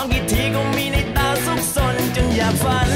องกี่ทีก็มีในตาสุขสนจนอยากฟัน